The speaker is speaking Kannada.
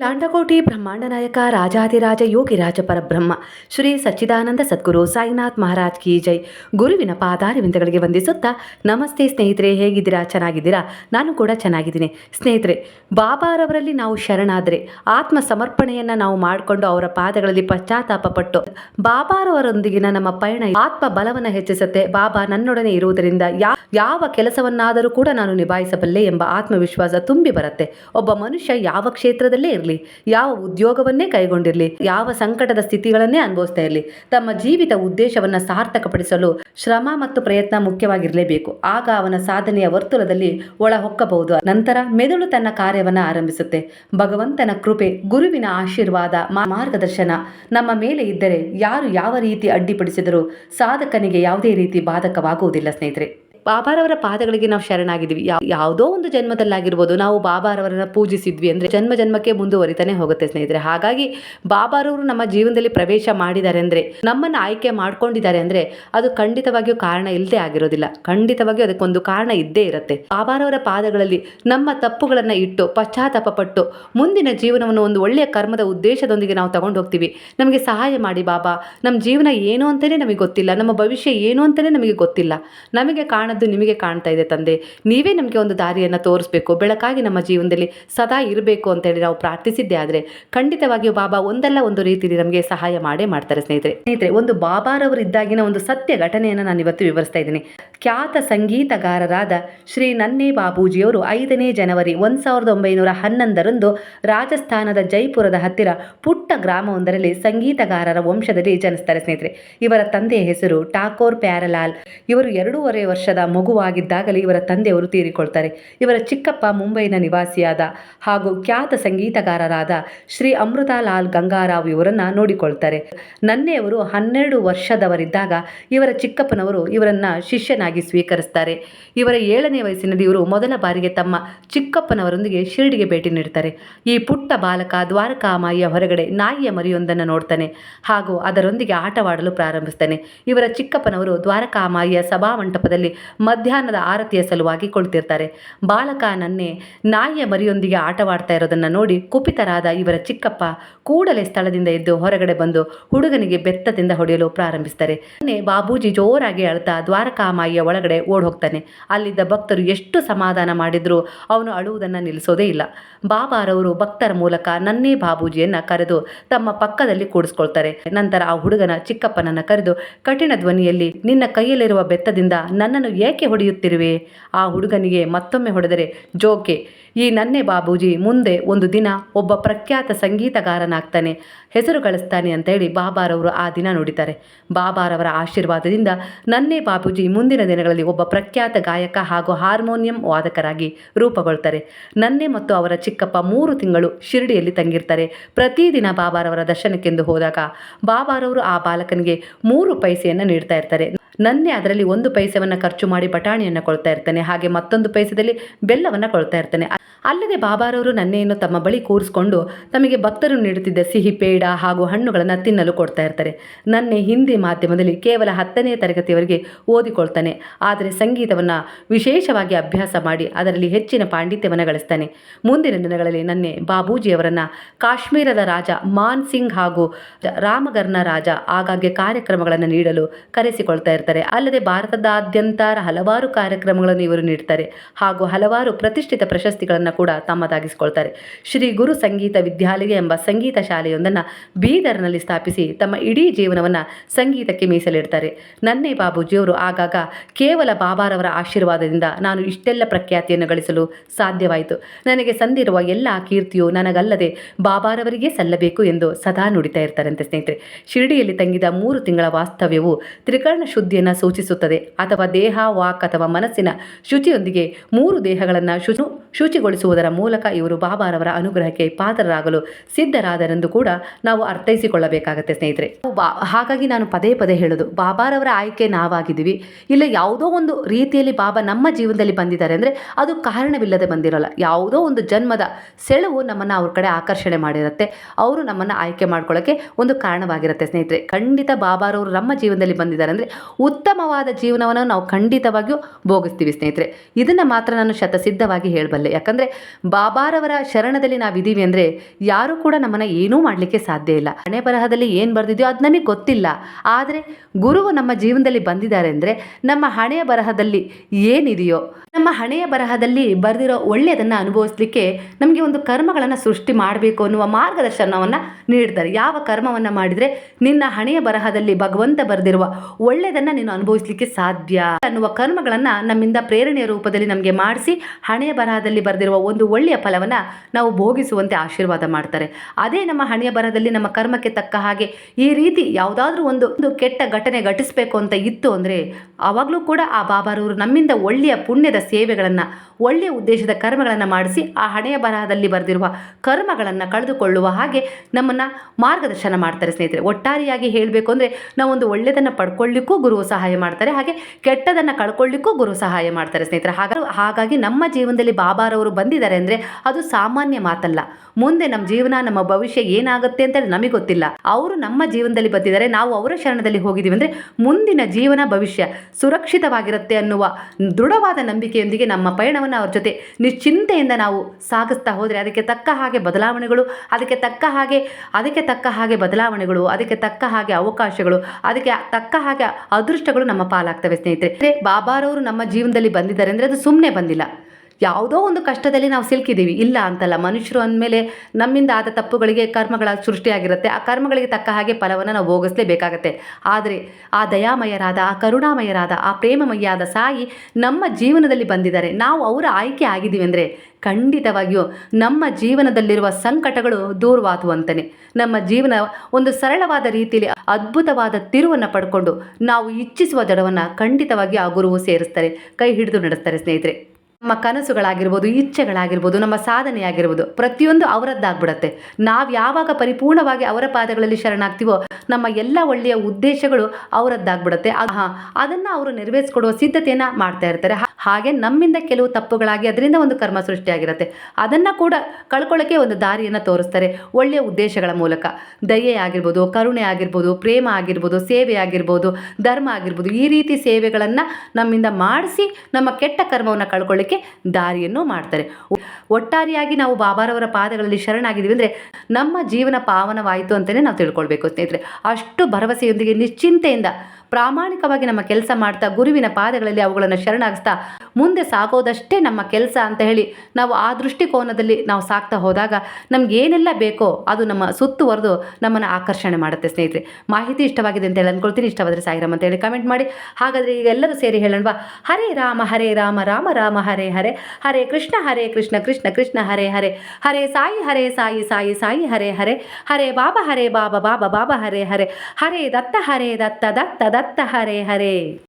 ಲಾಂಡಕೋಟಿ ಬ್ರಹ್ಮಾಂಡ ನಾಯಕ ರಾಜಾದಿರಾಜ ಯೋಗಿರಾಜ ಪರಬ್ರಹ್ಮ, ಶ್ರೀ ಸಚ್ಚಿದಾನಂದ ಸದ್ಗುರು ಸಾಯಿನಾಥ್ ಮಹಾರಾಜ್ ಕಿ ಜೈ. ಗುರುವಿನ ಪಾದಾರವಿಂದಗಳಿಗೆ ವಂದಿಸುತ್ತಾ, ನಮಸ್ತೆ ಸ್ನೇಹಿತರೆ, ಹೇಗಿದ್ದೀರಾ? ಚೆನ್ನಾಗಿದ್ದೀರಾ? ನಾನು ಕೂಡ ಚೆನ್ನಾಗಿದ್ದೀನಿ. ಸ್ನೇಹಿತರೆ, ಬಾಬಾರವರಲ್ಲಿ ನಾವು ಶರಣಾದರೆ ಆತ್ಮ ಸಮರ್ಪಣೆಯನ್ನು ನಾವು ಮಾಡಿಕೊಂಡು ಅವರ ಪಾದಗಳಲ್ಲಿ ಪಶ್ಚಾತ್ತಾಪ ಪಟ್ಟು, ಬಾಬಾರವರೊಂದಿಗಿನ ನಮ್ಮ ಪಯಣ ಆತ್ಮ ಬಲವನ್ನು ಹೆಚ್ಚಿಸುತ್ತೆ. ಬಾಬಾ ನನ್ನೊಡನೆ ಇರುವುದರಿಂದ ಯಾವ ಕೆಲಸವನ್ನಾದರೂ ಕೂಡ ನಾನು ನಿಭಾಯಿಸಬಲ್ಲೆ ಎಂಬ ಆತ್ಮವಿಶ್ವಾಸ ತುಂಬಿ ಬರುತ್ತೆ. ಒಬ್ಬ ಮನುಷ್ಯ ಯಾವ ಕ್ಷೇತ್ರದಲ್ಲೇ ಇರಲಿ ಯಾವ ಉದ್ಯೋಗವನ್ನೇ ಕೈಗೊಂಡಿರಲಿ, ಯಾವ ಸಂಕಟದ ಸ್ಥಿತಿಗಳನ್ನೇ ಅನುಭವಿಸ್ತಾ ಇರಲಿ, ತಮ್ಮ ಜೀವಿತ ಉದ್ದೇಶವನ್ನು ಸಾರ್ಥಕಪಡಿಸಲು ಶ್ರಮ ಮತ್ತು ಪ್ರಯತ್ನ ಮುಖ್ಯವಾಗಿರಲೇಬೇಕು. ಆಗ ಅವನ ಸಾಧನೆಯ ವರ್ತುಲದಲ್ಲಿ ಒಳ ಹೊಕ್ಕಬಹುದು ನಂತರ ಮೆದುಳು ತನ್ನ ಕಾರ್ಯವನ್ನು ಆರಂಭಿಸುತ್ತೆ. ಭಗವಂತನ ಕೃಪೆ, ಗುರುವಿನ ಆಶೀರ್ವಾದ ಮಾರ್ಗದರ್ಶನ ನಮ್ಮ ಮೇಲೆ ಇದ್ದರೆ ಯಾರು ಯಾವ ರೀತಿ ಅಡ್ಡಿಪಡಿಸಿದರೂ ಸಾಧಕನಿಗೆ ಯಾವುದೇ ರೀತಿ ಬಾಧಕವಾಗುವುದಿಲ್ಲ ಸ್ನೇಹಿತರೆ. ಬಾಬಾರವರ ಪಾದಗಳಿಗೆ ನಾವು ಶರಣಾಗಿದ್ದೀವಿ. ಯಾವ ಯಾವುದೋ ಒಂದು ಜನ್ಮದಲ್ಲಾಗಿರ್ಬೋದು ನಾವು ಬಾಬಾರವರನ್ನ ಪೂಜಿಸಿದ್ವಿ ಅಂದ್ರೆ ಜನ್ಮ ಜನ್ಮಕ್ಕೆ ಮುಂದುವರಿತಾನೆ ಹೋಗುತ್ತೆ ಸ್ನೇಹಿತರೆ. ಹಾಗಾಗಿ ಬಾಬಾರವರು ನಮ್ಮ ಜೀವನದಲ್ಲಿ ಪ್ರವೇಶ ಮಾಡಿದ್ದಾರೆ ಅಂದ್ರೆ, ನಮ್ಮನ್ನ ಆಯ್ಕೆ ಮಾಡ್ಕೊಂಡಿದ್ದಾರೆ ಅಂದ್ರೆ ಅದು ಖಂಡಿತವಾಗಿಯೂ ಕಾರಣ ಇಲ್ಲದೆ ಆಗಿರೋದಿಲ್ಲ. ಖಂಡಿತವಾಗಿಯೂ ಅದಕ್ಕೊಂದು ಕಾರಣ ಇದ್ದೇ ಇರುತ್ತೆ. ಬಾಬಾರವರ ಪಾದಗಳಲ್ಲಿ ನಮ್ಮ ತಪ್ಪುಗಳನ್ನ ಇಟ್ಟು, ಪಶ್ಚಾತ್ತಾಪ ಪಟ್ಟು, ಮುಂದಿನ ಜೀವನವನ್ನು ಒಂದು ಒಳ್ಳೆಯ ಕರ್ಮದ ಉದ್ದೇಶದೊಂದಿಗೆ ನಾವು ತಗೊಂಡು ಹೋಗ್ತೀವಿ. ನಮಗೆ ಸಹಾಯ ಮಾಡಿ ಬಾಬಾ. ನಮ್ಮ ಜೀವನ ಏನು ಅಂತಲೇ ನಮಗೆ ಗೊತ್ತಿಲ್ಲ. ನಮ್ಮ ಭವಿಷ್ಯ ಏನು ಅಂತಲೇ ನಮಗೆ ಗೊತ್ತಿಲ್ಲ. ನಮಗೆ ಕಾಣದ್ದು ನಿಮಗೆ ಕಾಣ್ತಾ ಇದೆ ತಂದೆ. ನೀವೇ ನಮಗೆ ಒಂದು ದಾರಿಯನ್ನು ತೋರಿಸ್ಬೇಕು. ಬೆಳಕಾಗಿ ನಮ್ಮ ಜೀವನದಲ್ಲಿ ಸದಾ ಇರಬೇಕು ಅಂತೇಳಿ ನಾವು ಪ್ರಾರ್ಥಿಸಿದ್ದೆ ಆದರೆ ಖಂಡಿತವಾಗಿಯೂ ಬಾಬಾ ಒಂದಲ್ಲ ಒಂದು ರೀತಿಯಲ್ಲಿ ನಮಗೆ ಸಹಾಯ ಮಾಡೇ ಮಾಡ್ತಾರೆ ಸ್ನೇಹಿತರೆ. ಸ್ನೇಹಿತರೆ, ಒಂದು ಬಾಬಾರವರು ಇದ್ದಾಗಿನ ಒಂದು ಸತ್ಯ ಘಟನೆಯನ್ನು ನಾನು ಇವತ್ತು ವಿವರಿಸ್ತಾ ಇದ್ದೀನಿ. ಖ್ಯಾತ ಸಂಗೀತಗಾರರಾದ ಶ್ರೀ ನನ್ನೆ ಬಾಬೂಜಿಯವರು ಐದನೇ ಜನವರಿ ಒಂದು ಸಾವಿರದ ಒಂಬೈನೂರ ಹನ್ನೊಂದರಂದು ರಾಜಸ್ಥಾನದ ಜೈಪುರದ ಹತ್ತಿರ ಪುಟ್ಟ ಗ್ರಾಮವೊಂದರಲ್ಲಿ ಸಂಗೀತಗಾರರ ವಂಶದಲ್ಲಿ ಜನಿಸ್ತಾರೆ ಸ್ನೇಹಿತರೆ. ಇವರ ತಂದೆಯ ಹೆಸರು ಠಾಕೋರ್ ಪ್ಯಾರಲಾಲ್. ಇವರು ಎರಡೂವರೆ ವರ್ಷದ ಮಗುವಾಗಿದ್ದಾಗಲೇ ಇವರ ತಂದೆಯವರು ತೀರಿಕೊಳ್ತಾರೆ. ಇವರ ಚಿಕ್ಕಪ್ಪ ಮುಂಬೈನ ನಿವಾಸಿಯಾದ ಹಾಗೂ ಖ್ಯಾತ ಸಂಗೀತಗಾರರಾದ ಶ್ರೀ ಅಮೃತಾಲಾಲ್ ಗಂಗಾರಾವ್ ಇವರನ್ನು ನೋಡಿಕೊಳ್ತಾರೆ. ನನ್ನೆಯವರು ಹನ್ನೆರಡು ವರ್ಷದವರಿದ್ದಾಗ ಇವರ ಚಿಕ್ಕಪ್ಪನವರು ಇವರನ್ನು ಶಿಷ್ಯನಾಗಿ ಸ್ವೀಕರಿಸ್ತಾರೆ. ಇವರ ಏಳನೇ ವಯಸ್ಸಿನಲ್ಲಿ ಇವರು ಮೊದಲ ಬಾರಿಗೆ ತಮ್ಮ ಚಿಕ್ಕಪ್ಪನವರೊಂದಿಗೆ ಶಿರಡಿಗೆ ಭೇಟಿ ನೀಡ್ತಾರೆ. ಈ ಪುಟ್ಟ ಬಾಲಕ ದ್ವಾರಕಾಮಾಯಿಯ ಹೊರಗಡೆ ನಾಯಿಯ ಮರಿಯೊಂದನ್ನು ನೋಡ್ತಾನೆ ಹಾಗೂ ಅದರೊಂದಿಗೆ ಆಟವಾಡಲು ಪ್ರಾರಂಭಿಸ್ತಾನೆ. ಇವರ ಚಿಕ್ಕಪ್ಪನವರು ದ್ವಾರಕಾಮಾಯಿಯ ಸಭಾಮಂಟಪದಲ್ಲಿ ಮಧ್ಯಾಹ್ನದ ಆರತಿಯ ಸಲುವಾಗಿ ಕುಳಿತಿರ್ತಾರೆ. ಬಾಲಕ ನನ್ನೆ ನಾಯಿಯ ಮರಿಯೊಂದಿಗೆ ಆಟವಾಡ್ತಾ ಇರೋದನ್ನ ನೋಡಿ ಕುಪಿತರಾದ ಇವರ ಚಿಕ್ಕಪ್ಪ ಕೂಡಲೇ ಸ್ಥಳದಿಂದ ಎದ್ದು ಹೊರಗಡೆ ಬಂದು ಹುಡುಗನಿಗೆ ಬೆತ್ತದಿಂದ ಹೊಡೆಯಲು ಪ್ರಾರಂಭಿಸ್ತಾರೆ. ಬಾಬೂಜಿ ಜೋರಾಗಿ ಅಳ್ತಾ ದ್ವಾರಕಾಮಾಯಿಯ ಒಳಗಡೆ ಓಡ್ ಹೋಗ್ತಾನೆ ಅಲ್ಲಿದ್ದ ಭಕ್ತರು ಎಷ್ಟು ಸಮಾಧಾನ ಮಾಡಿದ್ರು ಅವನು ಅಳುವುದನ್ನು ನಿಲ್ಲಿಸೋದೇ ಇಲ್ಲ. ಬಾಬಾರವರು ಭಕ್ತರ ಮೂಲಕ ನನ್ನೇ ಬಾಬೂಜಿಯನ್ನ ಕರೆದು ತಮ್ಮ ಪಕ್ಕದಲ್ಲಿ ಕೂಡಿಸ್ಕೊಳ್ತಾರೆ. ನಂತರ ಆ ಹುಡುಗನ ಚಿಕ್ಕಪ್ಪನನ್ನ ಕರೆದು, ಕಠಿಣ ಧ್ವನಿಯಲ್ಲಿ ನಿನ್ನ ಕೈಯಲ್ಲಿರುವ ಬೆತ್ತದಿಂದ ನನ್ನನ್ನು ಏಕೆ ಹೊಡೆಯುತ್ತಿರುವೆ? ಆ ಹುಡುಗನಿಗೆ ಮತ್ತೊಮ್ಮೆ ಹೊಡೆದರೆ ಜೋಕೆ. ಈ ನನ್ನೆ ಬಾಬೂಜಿ, ಮುಂದೆ ಒಂದು ದಿನ ಒಬ್ಬ ಪ್ರಖ್ಯಾತ ಸಂಗೀತಗಾರನಾಗ್ತಾನೆ. ಹೆಸರು ಗಳಿಸ್ತಾನೆ ಅಂತ ಹೇಳಿ ಬಾಬಾರವರು ಆ ದಿನ ನುಡಿತಾರೆ ಬಾಬಾರವರ ಆಶೀರ್ವಾದದಿಂದ ನನ್ನೆ ಬಾಬೂಜಿ ಮುಂದಿನ ದಿನಗಳಲ್ಲಿ ಒಬ್ಬ ಪ್ರಖ್ಯಾತ ಗಾಯಕ ಹಾಗೂ ಹಾರ್ಮೋನಿಯಂ ವಾದಕರಾಗಿ ರೂಪುಗೊಳ್ತಾರೆ. ನನ್ನೆ ಮತ್ತು ಅವರ ಚಿಕ್ಕಪ್ಪ ಮೂರು ತಿಂಗಳು ಶಿರಡಿಯಲ್ಲಿ ತಂಗಿರ್ತಾರೆ. ಪ್ರತಿದಿನ ಬಾಬಾರವರ ದರ್ಶನಕ್ಕೆಂದು ಹೋದಾಗ ಬಾಬಾರವರು ಆ ಬಾಲಕನಿಗೆ ಮೂರು ಪೈಸೆಯನ್ನು ನೀಡ್ತಾ ಇರ್ತಾರೆ. ನನ್ನೆ ಅದರಲ್ಲಿ ಒಂದು ಪೈಸವನ್ನು ಖರ್ಚು ಮಾಡಿ ಬಟಾಣಿಯನ್ನು ಕೊಳ್ತಾ ಇರ್ತಾನೆ. ಹಾಗೆ ಮತ್ತೊಂದು ಪೈಸದಲ್ಲಿ ಬೆಲ್ಲವನ್ನು ಕೊಳ್ತಾ ಇರ್ತಾನೆ. ಅಲ್ಲದೆ ಬಾಬಾರವರು ನನ್ನೆಯನ್ನು ತಮ್ಮ ಬಳಿ ಕೂರಿಸ್ಕೊಂಡು ತಮಗೆ ಭಕ್ತರು ನೀಡುತ್ತಿದ್ದ ಸಿಹಿ ಪೇಡ ಹಾಗೂ ಹಣ್ಣುಗಳನ್ನು ತಿನ್ನಲು ಕೊಡ್ತಾ ಇರ್ತಾರೆ. ನನ್ನೆ ಹಿಂದಿ ಮಾಧ್ಯಮದಲ್ಲಿ ಕೇವಲ ಹತ್ತನೇ ತರಗತಿಯವರೆಗೆ ಓದಿಕೊಳ್ತಾನೆ. ಆದರೆ ಸಂಗೀತವನ್ನು ವಿಶೇಷವಾಗಿ ಅಭ್ಯಾಸ ಮಾಡಿ ಅದರಲ್ಲಿ ಹೆಚ್ಚಿನ ಪಾಂಡಿತ್ಯವನ್ನು ಗಳಿಸ್ತಾನೆ. ಮುಂದಿನ ದಿನಗಳಲ್ಲಿ ನನ್ನೆ ಬಾಬೂಜಿಯವರನ್ನು ಕಾಶ್ಮೀರದ ರಾಜ ಮಾನ್ ಸಿಂಗ್ ಹಾಗೂ ರಾಮಗರ್ನ ರಾಜ ಆಗಾಗ್ಗೆ ಕಾರ್ಯಕ್ರಮಗಳನ್ನು ನೀಡಲು ಕರೆಸಿಕೊಳ್ತಾ ಇರ್ತಾರೆ. ಅಲ್ಲದೆ ಭಾರತದಾದ್ಯಂತ ಹಲವಾರು ಕಾರ್ಯಕ್ರಮಗಳನ್ನು ಇವರು ನೀಡ್ತಾರೆ. ಹಾಗೂ ಹಲವಾರು ಪ್ರತಿಷ್ಠಿತ ಪ್ರಶಸ್ತಿಗಳನ್ನು ಕೂಡ ತಮ್ಮದಾಗಿಸಿಕೊಳ್ತಾರೆ. ಶ್ರೀ ಗುರು ಸಂಗೀತ ವಿದ್ಯಾಲಯ ಎಂಬ ಸಂಗೀತ ಶಾಲೆಯೊಂದನ್ನು ಬೀದರ್ನಲ್ಲಿ ಸ್ಥಾಪಿಸಿ ತಮ್ಮ ಇಡೀ ಜೀವನವನ್ನು ಸಂಗೀತಕ್ಕೆ ಮೀಸಲಿಡ್ತಾರೆ. ನನ್ನೇ ಬಾಬೂಜಿಯವರು ಆಗಾಗ ಕೇವಲ ಬಾಬಾರವರ ಆಶೀರ್ವಾದದಿಂದ ನಾನು ಇಷ್ಟೆಲ್ಲ ಪ್ರಖ್ಯಾತಿಯನ್ನು ಗಳಿಸಲು ಸಾಧ್ಯವಾಯಿತು. ನನಗೆ ಸಂದಿರುವ ಎಲ್ಲ ಕೀರ್ತಿಯು ನನಗಲ್ಲದೆ ಬಾಬಾರವರಿಗೆ ಸಲ್ಲಬೇಕು ಎಂದು ಸದಾ ನುಡಿತಾ ಇರ್ತಾರಂತೆ ಸ್ನೇಹಿತರೆ. ಶಿರಡಿಯಲ್ಲಿ ತಂಗಿದ ಮೂರು ತಿಂಗಳ ವಾಸ್ತವ್ಯವು ತ್ರಿಕರಣ ಶುದ್ಧಿಯನ್ನು ಸೂಚಿಸುತ್ತದೆ. ಅಥವಾ ದೇಹ, ವಾಕ್ ಅಥವಾ ಮನಸ್ಸಿನ ಶುಚಿಯೊಂದಿಗೆ ಮೂರು ದೇಹಗಳನ್ನು ಶುಚಿ ಶುಚಿಗೊಳಿಸುವುದರ ಮೂಲಕ ಇವರು ಬಾಬಾರವರ ಅನುಗ್ರಹಕ್ಕೆ ಪಾತ್ರರಾಗಲು ಸಿದ್ಧರಾದರೆಂದು ಕೂಡ ನಾವು ಅರ್ಥೈಸಿಕೊಳ್ಳಬೇಕಾಗತ್ತೆ ಸ್ನೇಹಿತರೆ. ಹಾಗಾಗಿ ನಾನು ಪದೇ ಪದೇ ಹೇಳೋದು, ಬಾಬಾರವರ ಆಯ್ಕೆ ನಾವಾಗಿದ್ದೀವಿ. ಇಲ್ಲ, ಯಾವುದೋ ಒಂದು ರೀತಿಯಲ್ಲಿ ಬಾಬಾ ನಮ್ಮ ಜೀವನದಲ್ಲಿ ಬಂದಿದ್ದಾರೆ ಅಂದರೆ ಅದು ಕಾರಣವಿಲ್ಲದೆ ಬಂದಿರೋಲ್ಲ. ಯಾವುದೋ ಒಂದು ಜನ್ಮದ ಸೆಳವು ನಮ್ಮನ್ನು ಅವ್ರ ಕಡೆ ಆಕರ್ಷಣೆ ಮಾಡಿರುತ್ತೆ. ಅವರು ನಮ್ಮನ್ನು ಆಯ್ಕೆ ಮಾಡ್ಕೊಳ್ಳೋಕ್ಕೆ ಒಂದು ಕಾರಣವಾಗಿರುತ್ತೆ ಸ್ನೇಹಿತರೆ. ಖಂಡಿತ ಬಾಬಾರವರು ನಮ್ಮ ಜೀವನದಲ್ಲಿ ಬಂದಿದ್ದಾರೆ ಅಂದರೆ ಉತ್ತಮವಾದ ಜೀವನವನ್ನು ನಾವು ಖಂಡಿತವಾಗಿಯೂ ಭೋಗಿಸ್ತೀವಿ, ಸ್ನೇಹಿತರೆ. ಇದನ್ನು ಮಾತ್ರ ನಾನು ಶತಸಿದ್ಧವಾಗಿ ಹೇಳಬಲ್ಲೆ. ಯಾಕಂದರೆ ಬಾಬಾರವರ ಶರಣದಲ್ಲಿ ನಾವಿದ್ದೀವಿ ಅಂದರೆ ಯಾರೂ ಕೂಡ ನಮ್ಮನ್ನು ಏನೂ ಮಾಡಲಿಕ್ಕೆ ಸಾಧ್ಯ ಇಲ್ಲ. ಹಣೆ ಬರಹದಲ್ಲಿ ಏನು ಬರೆದಿದೆಯೋ ಅದು ನಮಗೆ ಗೊತ್ತಿಲ್ಲ. ಆದರೆ ಗುರುವು ನಮ್ಮ ಜೀವನದಲ್ಲಿ ಬಂದಿದ್ದಾರೆ ಅಂದರೆ ನಮ್ಮ ಹಣೆಯ ಬರಹದಲ್ಲಿ ಏನಿದೆಯೋ, ನಮ್ಮ ಹಣೆಯ ಬರಹದಲ್ಲಿ ಬರೆದಿರೋ ಒಳ್ಳೆಯದನ್ನು ಅನುಭವಿಸಲಿಕ್ಕೆ ನಮಗೆ ಒಂದು ಕರ್ಮಗಳನ್ನು ಸೃಷ್ಟಿ ಮಾಡಬೇಕು ಅನ್ನುವ ಮಾರ್ಗದರ್ಶನವನ್ನು ನೀಡ್ತಾರೆ. ಯಾವ ಕರ್ಮವನ್ನು ಮಾಡಿದರೆ ನಿನ್ನ ಹಣೆಯ ಬರಹದಲ್ಲಿ ಭಗವಂತ ಬರೆದಿರುವ ಒಳ್ಳೆಯದನ್ನು ನೀನು ಅನುಭವಿಸ್ಲಿಕ್ಕೆ ಸಾಧ್ಯ ಅನ್ನುವ ಕರ್ಮಗಳನ್ನು ನಮ್ಮಿಂದ ಪ್ರೇರಣೆಯ ರೂಪದಲ್ಲಿ ನಮಗೆ ಮಾಡಿಸಿ ಹಣೆಯ ಬರಹದಲ್ಲಿ ಬರೆದಿರುವ ಒಂದು ಒಳ್ಳೆಯ ಫಲವನ್ನ ನಾವು ಭೋಗಿಸುವಂತೆ ಆಶೀರ್ವಾದ ಮಾಡ್ತಾರೆ. ಅದೇ ನಮ್ಮ ಹಣೆಯ ಬರಹದಲ್ಲಿ ನಮ್ಮ ಕರ್ಮಕ್ಕೆ ತಕ್ಕ ಹಾಗೆ ಈ ರೀತಿ ಯಾವುದಾದ್ರೂ ಒಂದು ಒಂದು ಕೆಟ್ಟ ಘಟನೆ ಘಟಿಸಬೇಕು ಅಂತ ಇತ್ತು ಅಂದರೆ ಆವಾಗಲೂ ಕೂಡ ಆ ಬಾಬಾರವರು ನಮ್ಮಿಂದ ಒಳ್ಳೆಯ ಪುಣ್ಯದ ಸೇವೆಗಳನ್ನು, ಒಳ್ಳೆಯ ಉದ್ದೇಶದ ಕರ್ಮಗಳನ್ನು ಮಾಡಿಸಿ ಆ ಹಣೆಯ ಬರಹದಲ್ಲಿ ಬರೆದಿರುವ ಕರ್ಮಗಳನ್ನು ಕಳೆದುಕೊಳ್ಳುವ ಹಾಗೆ ನಮ್ಮನ್ನು ಮಾರ್ಗದರ್ಶನ ಮಾಡ್ತಾರೆ ಸ್ನೇಹಿತರೆ. ಒಟ್ಟಾರೆಯಾಗಿ ಹೇಳಬೇಕು ಅಂದರೆ ನಾವೊಂದು ಒಳ್ಳೆಯದನ್ನು ಪಡ್ಕೊಳ್ಳಿಕ್ಕೂ ಗುರುವು ಸಹಾಯ ಮಾಡ್ತಾರೆ. ಹಾಗೆ ಕೆಟ್ಟದನ್ನು ಕಳ್ಕೊಳ್ಳಿಕ್ಕೂ ಗುರು ಸಹಾಯ ಮಾಡ್ತಾರೆ ಸ್ನೇಹಿತರೆ. ಹಾಗಾಗಿ ಹಾಗಾಗಿ ನಮ್ಮ ಜೀವನದಲ್ಲಿ ಬಾಬಾರವರು ಬಂದಿದ್ದಾರೆ ಅಂದರೆ ಅದು ಸಾಮಾನ್ಯ ಮಾತಲ್ಲ. ಮುಂದೆ ನಮ್ಮ ಜೀವನ, ನಮ್ಮ ಭವಿಷ್ಯ ಏನಾಗುತ್ತೆ ಅಂತ ನಮಗೆ ಗೊತ್ತಿಲ್ಲ. ಅವರು ನಮ್ಮ ಜೀವನದಲ್ಲಿ ಬಂದಿದ್ದಾರೆ ನಾವು ಅವರ ಶರಣದಲ್ಲಿ ಹೋಗಿದ್ದೀವಿ ಅಂದರೆ ಮುಂದಿನ ಜೀವನ, ಭವಿಷ್ಯ ಸುರಕ್ಷಿತವಾಗಿರುತ್ತೆ ಅನ್ನುವ ದೃಢವಾದ ನಂಬಿಕೆಯೊಂದಿಗೆ ನಮ್ಮ ಪಯಣವನ್ನು ಅವ್ರ ಜೊತೆ ನಿಶ್ಚಿಂತೆಯಿಂದ ನಾವು ಸಾಗಿಸ್ತಾ ಹೋದರೆ ಅದಕ್ಕೆ ತಕ್ಕ ಹಾಗೆ ಬದಲಾವಣೆಗಳು, ಅದಕ್ಕೆ ತಕ್ಕ ಹಾಗೆ, ಅದಕ್ಕೆ ತಕ್ಕ ಹಾಗೆ ಬದಲಾವಣೆಗಳು, ಅದಕ್ಕೆ ತಕ್ಕ ಹಾಗೆ ಅವಕಾಶಗಳು, ಅದಕ್ಕೆ ತಕ್ಕ ಹಾಗೆ ಅದೃಷ್ಟಗಳು ನಮ್ಮ ಪಾಲಾಗ್ತವೆ ಸ್ನೇಹಿತರೆ. ಬಾಬಾರವರು ನಮ್ಮ ಜೀವನದಲ್ಲಿ ಬಂದಿದ್ದಾರೆ ಅಂದರೆ ಅದು ಸುಮ್ಮನೆ ಬಂದಿಲ್ಲ. ಯಾವುದೋ ಒಂದು ಕಷ್ಟದಲ್ಲಿ ನಾವು ಸಿಲ್ಕಿದ್ದೀವಿ. ಇಲ್ಲ ಅಂತಲ್ಲ, ಮನುಷ್ಯರು ಅಂದಮೇಲೆ ನಮ್ಮಿಂದ ಆದ ತಪ್ಪುಗಳಿಗೆ ಕರ್ಮಗಳ ಸೃಷ್ಟಿಯಾಗಿರುತ್ತೆ. ಆ ಕರ್ಮಗಳಿಗೆ ತಕ್ಕ ಹಾಗೆ ಫಲವನ್ನು ನಾವು ಭೋಗಿಸಲೇಬೇಕಾಗತ್ತೆ. ಆದರೆ ಆ ದಯಾಮಯರಾದ, ಆ ಕರುಣಾಮಯರಾದ, ಆ ಪ್ರೇಮಮಯಾದ ಸಾಯಿ ನಮ್ಮ ಜೀವನದಲ್ಲಿ ಬಂದಿದ್ದಾರೆ. ನಾವು ಅವರ ಆಯ್ಕೆ ಆಗಿದ್ದೀವಿ ಅಂದರೆ ಖಂಡಿತವಾಗಿಯೂ ನಮ್ಮ ಜೀವನದಲ್ಲಿರುವ ಸಂಕಟಗಳು ದೂರವಾದವು ಅಂತಲೇ ನಮ್ಮ ಜೀವನ ಒಂದು ಸರಳವಾದ ರೀತಿಯಲ್ಲಿ ಅದ್ಭುತವಾದ ತಿರುವನ್ನು ಪಡ್ಕೊಂಡು ನಾವು ಇಚ್ಛಿಸುವ ದಡವನ್ನು ಖಂಡಿತವಾಗಿ ಆ ಗುರುವು ಸೇರಿಸ್ತಾರೆ, ಕೈ ಹಿಡಿದು ನಡೆಸ್ತಾರೆ ಸ್ನೇಹಿತರೆ. ನಮ್ಮ ಕನಸುಗಳಾಗಿರ್ಬೋದು, ಇಚ್ಛೆಗಳಾಗಿರ್ಬೋದು, ನಮ್ಮ ಸಾಧನೆಯಾಗಿರ್ಬೋದು, ಪ್ರತಿಯೊಂದು ಅವರದ್ದಾಗ್ಬಿಡತ್ತೆ. ನಾವು ಯಾವಾಗ ಪರಿಪೂರ್ಣವಾಗಿ ಅವರ ಪಾದಗಳಲ್ಲಿ ಶರಣಾಗ್ತೀವೋ, ನಮ್ಮ ಎಲ್ಲ ಒಳ್ಳೆಯ ಉದ್ದೇಶಗಳು ಅವರದ್ದಾಗ್ಬಿಡತ್ತೆ. ಅದನ್ನು ಅವರು ನೆರವೇರಿಸ್ಕೊಡುವ ಸಿದ್ಧತೆಯನ್ನು ಮಾಡ್ತಾ ಇರ್ತಾರೆ. ಹಾಗೆ ನಮ್ಮಿಂದ ಕೆಲವು ತಪ್ಪುಗಳಾಗಿ ಅದರಿಂದ ಒಂದು ಕರ್ಮ ಸೃಷ್ಟಿಯಾಗಿರುತ್ತೆ. ಅದನ್ನು ಕೂಡ ಕಳ್ಕೊಳ್ಳೋಕ್ಕೆ ಒಂದು ದಾರಿಯನ್ನು ತೋರಿಸ್ತಾರೆ ಒಳ್ಳೆಯ ಉದ್ದೇಶಗಳ ಮೂಲಕ. ದಯೆ ಆಗಿರ್ಬೋದು, ಕರುಣೆ ಆಗಿರ್ಬೋದು, ಪ್ರೇಮ ಆಗಿರ್ಬೋದು, ಸೇವೆ ಆಗಿರ್ಬೋದು, ಧರ್ಮ ಆಗಿರ್ಬೋದು, ಈ ರೀತಿ ಸೇವೆಗಳನ್ನು ನಮ್ಮಿಂದ ಮಾಡಿಸಿ ನಮ್ಮ ಕೆಟ್ಟ ಕರ್ಮವನ್ನು ಕಳ್ಕೊಳ್ಳಿಕ್ಕೆ ದಾರಿಯನ್ನು ಮಾಡ್ತಾರೆ. ಒಟ್ಟಾರೆಯಾಗಿ ನಾವು ಬಾಬಾರವರ ಪಾದಗಳಲ್ಲಿ ಶರಣಾಗಿದ್ದೀವಿ ಅಂದರೆ ನಮ್ಮ ಜೀವನ ಪಾವನವಾಯಿತು ಅಂತಲೇ ನಾವು ತಿಳ್ಕೊಳ್ಬೇಕು ಸ್ನೇಹಿತರೆ. ಅಷ್ಟು ಭರವಸೆಯೊಂದಿಗೆ ನಿಶ್ಚಿಂತೆಯಿಂದ ಪ್ರಾಮಾಣಿಕವಾಗಿ ನಮ್ಮ ಕೆಲಸ ಮಾಡ್ತಾ ಗುರುವಿನ ಪಾದಗಳಲ್ಲಿ ಅವುಗಳನ್ನು ಶರಣಾಗಿಸ್ತಾ ಮುಂದೆ ಸಾಗೋದಷ್ಟೇ ನಮ್ಮ ಕೆಲಸ ಅಂತ ಹೇಳಿ ನಾವು ಆ ದೃಷ್ಟಿಕೋನದಲ್ಲಿ ನಾವು ಸಾಕ್ತಾ ಹೋದಾಗ ನಮ್ಗೆ ಏನೆಲ್ಲ ಬೇಕೋ ಅದು ನಮ್ಮ ಸುತ್ತುವರೆದು ನಮ್ಮನ್ನು ಆಕರ್ಷಣೆ ಮಾಡುತ್ತೆ ಸ್ನೇಹಿತರೆ. ಮಾಹಿತಿ ಇಷ್ಟವಾಗಿದೆ ಅಂತ ಹೇಳಿ ಅಂದ್ಕೊಳ್ತೀನಿ. ಇಷ್ಟವಾದರೆ ಸಾಯಿರಾಮ್ ಅಂತ ಹೇಳಿ ಕಮೆಂಟ್ ಮಾಡಿ. ಹಾಗಾದರೆ ಈಗ ಎಲ್ಲರೂ ಸೇರಿ ಹೇಳೋಣವಾ? ಹರೇ ರಾಮ ಹರೇ ರಾಮ ರಾಮ ರಾಮ, ಹರೇ ಹರೇ ಹರೇ ಕೃಷ್ಣ ಹರೇ ಕೃಷ್ಣ ಕೃಷ್ಣ ಕೃಷ್ಣ, ಹರೇ ಹರೇ ಹರೇ ಸಾಯಿ ಹರೇ ಸಾಯಿ ಸಾಯಿ ಸಾಯಿ, ಹರೇ ಹರೇ ಹರೇ ಬಾಬಾ ಹರೇ ಬಾಬಾ ಬಾಬಾ ಬಾಬಾ ಹರೇ ಹರೇ ಹರೇ ದತ್ತ ಹರೇ ದತ್ತ ದತ್ತ ದತ್ತ ಹರೇ ಹರೇ.